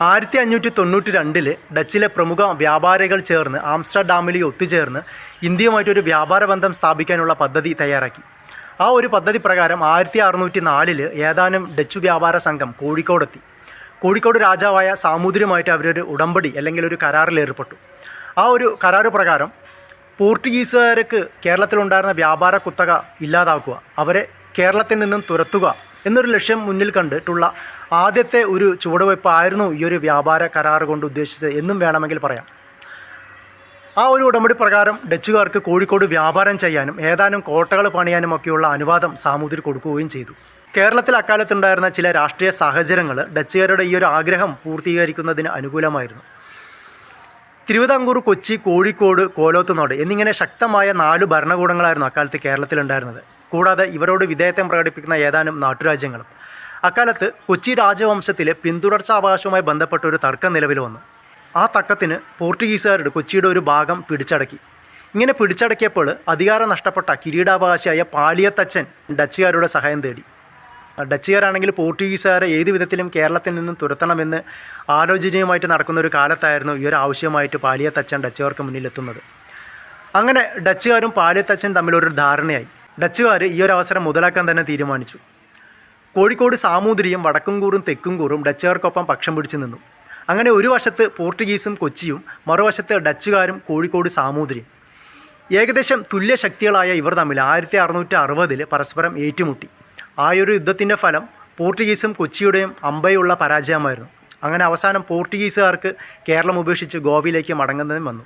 ആയിരത്തി അഞ്ഞൂറ്റി തൊണ്ണൂറ്റി രണ്ടിൽ ഡച്ചിലെ പ്രമുഖ വ്യാപാരികൾ ചേർന്ന് ആംസ്റ്റർഡാമിൽ ഒത്തുചേർന്ന് ഇന്ത്യയുമായിട്ടൊരു വ്യാപാര ബന്ധം സ്ഥാപിക്കാനുള്ള പദ്ധതി തയ്യാറാക്കി. ആ ഒരു പദ്ധതി പ്രകാരം ആയിരത്തി അറുന്നൂറ്റി നാലിൽ ഏതാനും ഡച്ചു വ്യാപാര സംഘം കോഴിക്കോടെത്തി. കോഴിക്കോട് രാജാവായ സാമൂതിരിയുമായിട്ട് അവരൊരു ഉടമ്പടി അല്ലെങ്കിൽ ഒരു കരാറിൽ ഏർപ്പെട്ടു. ആ ഒരു കരാറ് പ്രകാരം പോർട്ടുഗീസുകാർക്ക് കേരളത്തിലുണ്ടായിരുന്ന വ്യാപാര കുത്തക ഇല്ലാതാക്കുക അവരെ കേരളത്തിൽ നിന്നും തുരത്തുക എന്നൊരു ലക്ഷ്യം മുന്നിൽ കണ്ടിട്ടുള്ള ആദ്യത്തെ ഒരു ചുവടുവയ്പ്പായിരുന്നു ഈ ഒരു വ്യാപാര കരാർ കൊണ്ട് ഉദ്ദേശിച്ചത് എന്നും വേണമെങ്കിൽ പറയാം. ആ ഒരു ഉടമ്പടി പ്രകാരം ഡച്ചുകാർക്ക് കോഴിക്കോട് വ്യാപാരം ചെയ്യാനും ഏതാനും കോട്ടകൾ പണിയാനും ഒക്കെയുള്ള അനുവാദം സാമൂതിരി കൊടുക്കുകയും ചെയ്തു. കേരളത്തിൽ അക്കാലത്തുണ്ടായിരുന്ന ചില രാഷ്ട്രീയ സാഹചര്യങ്ങൾ ഡച്ചുകാരുടെ ഈ ഒരു ആഗ്രഹം പൂർത്തീകരിക്കുന്നതിന് അനുകൂലമായിരുന്നു. തിരുവിതാംകൂർ കൊച്ചി കോഴിക്കോട് കോലോത്തുനാട് എന്നിങ്ങനെ ശക്തമായ നാല് ഭരണകൂടങ്ങളായിരുന്നു അക്കാലത്ത് കേരളത്തിലുണ്ടായിരുന്നത്. കൂടാതെ ഇവരോട് വിധേയത്വം പ്രകടിപ്പിക്കുന്ന ഏതാനും നാട്ടുരാജ്യങ്ങളും. അക്കാലത്ത് കൊച്ചി രാജവംശത്തിലെ പിന്തുടർച്ചാവകാശവുമായി ബന്ധപ്പെട്ട ഒരു തർക്കം നിലവിൽ വന്നു. ആ തർക്കത്തിന് പോർച്ചുഗീസുകാരുടെ കൊച്ചിയുടെ ഒരു ഭാഗം പിടിച്ചടക്കി. ഇങ്ങനെ പിടിച്ചടക്കിയപ്പോൾ അധികാരം നഷ്ടപ്പെട്ട കിരീടാവകാശിയായ പാലിയത്തച്ഛൻ ഡച്ചുകാരുടെ സഹായം തേടി. ഡച്ചുകാരാണെങ്കിൽ പോർച്ചുഗീസുകാരെ ഏത് വിധത്തിലും കേരളത്തിൽ നിന്നും തുരത്തണമെന്ന് ആലോചനയുമായിട്ട് നടക്കുന്ന ഒരു കാലത്തായിരുന്നു ഈ ഒരു ആവശ്യമായിട്ട് പാലിയത്തച്ഛൻ ഡച്ചുകാർക്ക് മുന്നിലെത്തുന്നത്. അങ്ങനെ ഡച്ചുകാരും പാലിയത്തച്ഛൻ തമ്മിലൊരു ധാരണയായി. ഡച്ചുകാർ ഈ ഒരു അവസരം മുതലാക്കാൻ തന്നെ തീരുമാനിച്ചു. കോഴിക്കോട് സാമൂതിരിയും വടക്കുംകൂറും തെക്കുംകൂറും ഡച്ചുകാർക്കൊപ്പം പക്ഷം പിടിച്ചു നിന്നു. അങ്ങനെ ഒരു വശത്ത് പോർട്ടുഗീസും കൊച്ചിയും മറുവശത്ത് ഡച്ചുകാരും കോഴിക്കോട് സാമൂതിരിയും. ഏകദേശം തുല്യ ശക്തികളായ ഇവർ തമ്മിൽ ആയിരത്തി അറുന്നൂറ്റി അറുപതിൽ പരസ്പരം ഏറ്റുമുട്ടി. ആ ഒരു യുദ്ധത്തിന്റെ ഫലം പോർട്ടുഗീസും കൊച്ചിയുടെയും അമ്പയുള്ള പരാജയമായിരുന്നു. അങ്ങനെ അവസാനം പോർട്ടുഗീസുകാർക്ക് കേരളം ഉപേക്ഷിച്ച് ഗോവയിലേക്ക് മടങ്ങുന്നതും വന്നു.